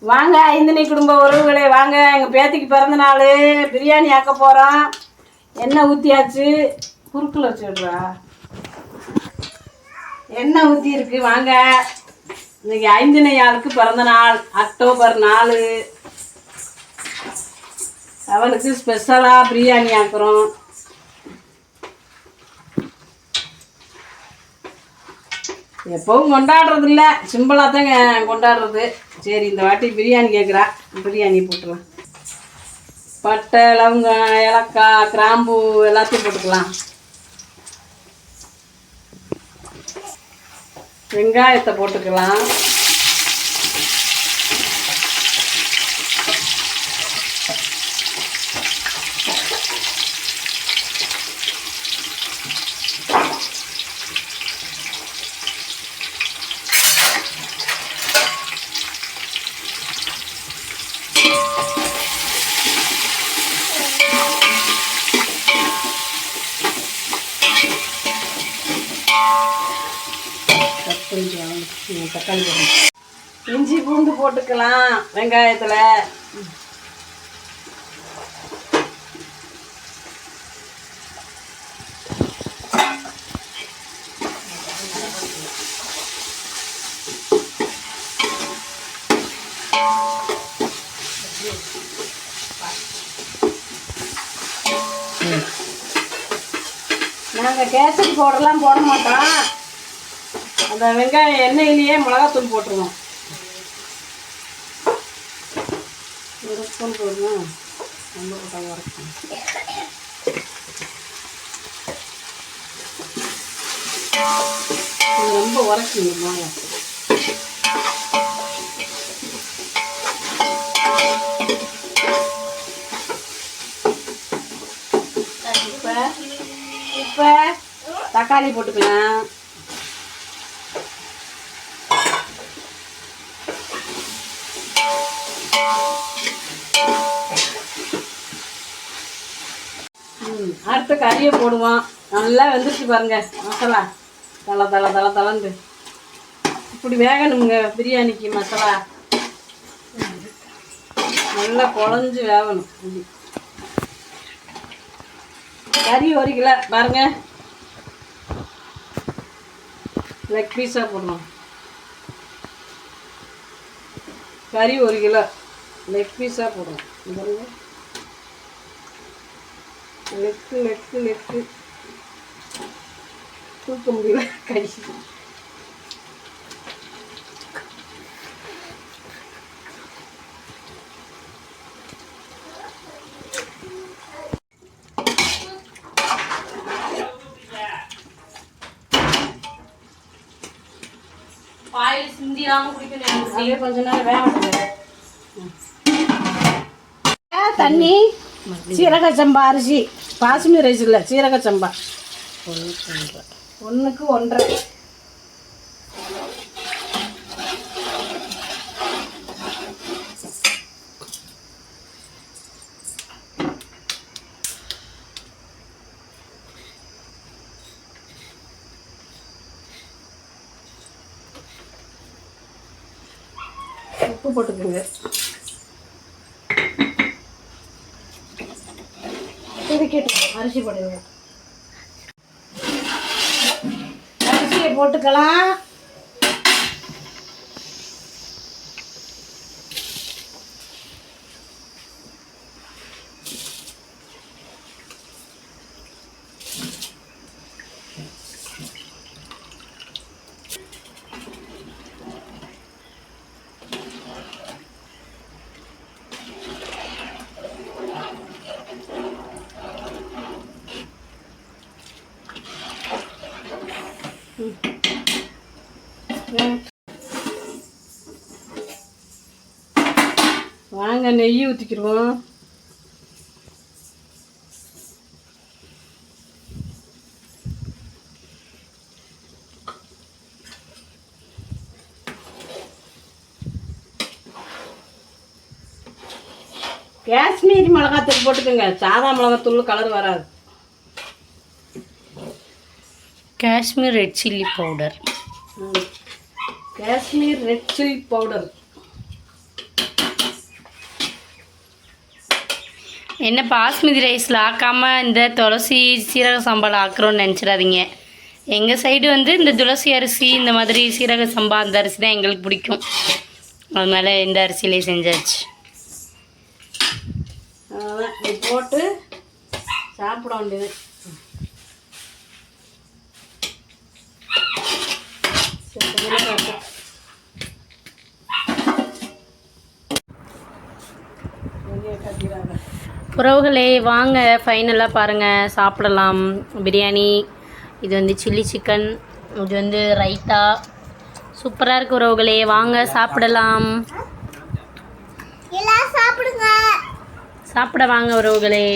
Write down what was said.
வாங்க ஐந்தினி குடும்ப உறவுகளே வாங்க. எங்கள் பேத்திக்கு பிறந்த நாள். பிரியாணி ஆக்க போகிறோம் எண்ணெய் ஊற்றியாச்சு குறுக்கில் வச்சுடுறா. எண்ணெய் ஊற்றி இருக்கு. வாங்க. இன்னைக்கு ஐந்தினை ஆளுக்கு பிறந்த நாள். அக்டோபர் நாலு. அவளுக்கு ஸ்பெஷலாக பிரியாணி ஆக்குறோம். எப்பவும் கொண்டாடுறது இல்லை சிம்பிளாக தான் கொண்டாடுறது. சரி இந்த வாட்டி பிரியாணி கேட்குறா பிரியாணி போட்டுடலாம் பட்டை லவங்கம் ஏலக்காய் கிராம்பு எல்லாத்தையும் போட்டுக்கலாம். வெங்காயத்தை போட்டுக்கலாம். கொஞ்சம் தக்காளி போடணும் இஞ்சி பூண்டு போட்டுக்கலாம் வெங்காயத்தில். நாங்கள் கேசரி பவுடர்லாம் போட மாட்டோம். அந்த வெங்காயம் எண்ணெயிலேயே மிளகாத்தூள் போட்டுருவோம் ஒரு ஸ்பூன் போடணும் ரொம்ப போட்டால் வரைக்கும் ரொம்ப உரைக்குங்க மிளகா இப்போ இப்போ தக்காளி போட்டுக்கலாம். அடுத்த கறியை போடுவோம் நல்லா வெந்துருச்சு பாருங்க. மசாலா. தலை தலை தலை தலந்து இப்படி வேகணுங்க பிரியாணிக்கு மசாலா. நல்லா குழஞ்சு வேகணும் இப்படி கறி ஒரு கிலோ பாருங்க. லெக் பீஸாக போடணும். கறி ஒரு கிலோ லெக் பீஸாக போடணும். பாருங்கள் பாருங்க லெக்கு லெக்கு லெக்கு தூக்க முடியல கை பாயில் சிந்திடாம குடிக்கணும் அப்படியே கொஞ்ச நேரம் வேகட்டும் தண்ணி சீரக சம்பா அரிசி பாசுமி ரைஸ் இல்லை சீரக சம்பா. ஒன்றுக்கு ஒன்றரை. உப்பு போட்டுக்கோங்க. கொதிக்கட்டும் அரிசி போடுவோம் அரிசியை போட்டுக்கலாம். வாங்க நெய் ஊற்றிக்கிடுவோம் காஷ்மீரி மிளகாத்தூள் போட்டுக்கோங்க. சாதா மிளகாத்தூள் கலர் வராது. Kashmir red chilli powder. Kashmir red chilli powder என்ன பாஸ்மதி ரைஸில் ஆக்காம இந்த துளசி சீரக சம்பாவில் ஆக்குறோன்னு நினச்சிடாதீங்க. எங்கள் சைடு வந்து இந்த துளசி அரிசி இந்த மாதிரி சீரக சம்பா அந்த அரிசி தான் எங்களுக்கு பிடிக்கும். அதனால இந்த அரிசியிலே செஞ்சாச்சு. போட்டு சாப்பிட வேண்டியது சரி, கொஞ்சம் காட்டும். வெளியே கட்டிடாத. உறவுகளே வாங்க ஃபைனலாக பாருங்கள் சாப்பிடலாம். பிரியாணி இது வந்து சில்லி சிக்கன் இது வந்து ரைத்தா. சூப்பராக இருக்கு உறவுகளே வாங்க சாப்பிடலாம். சாப்பிடுங்க. சாப்பிட வாங்க உறவுகளே.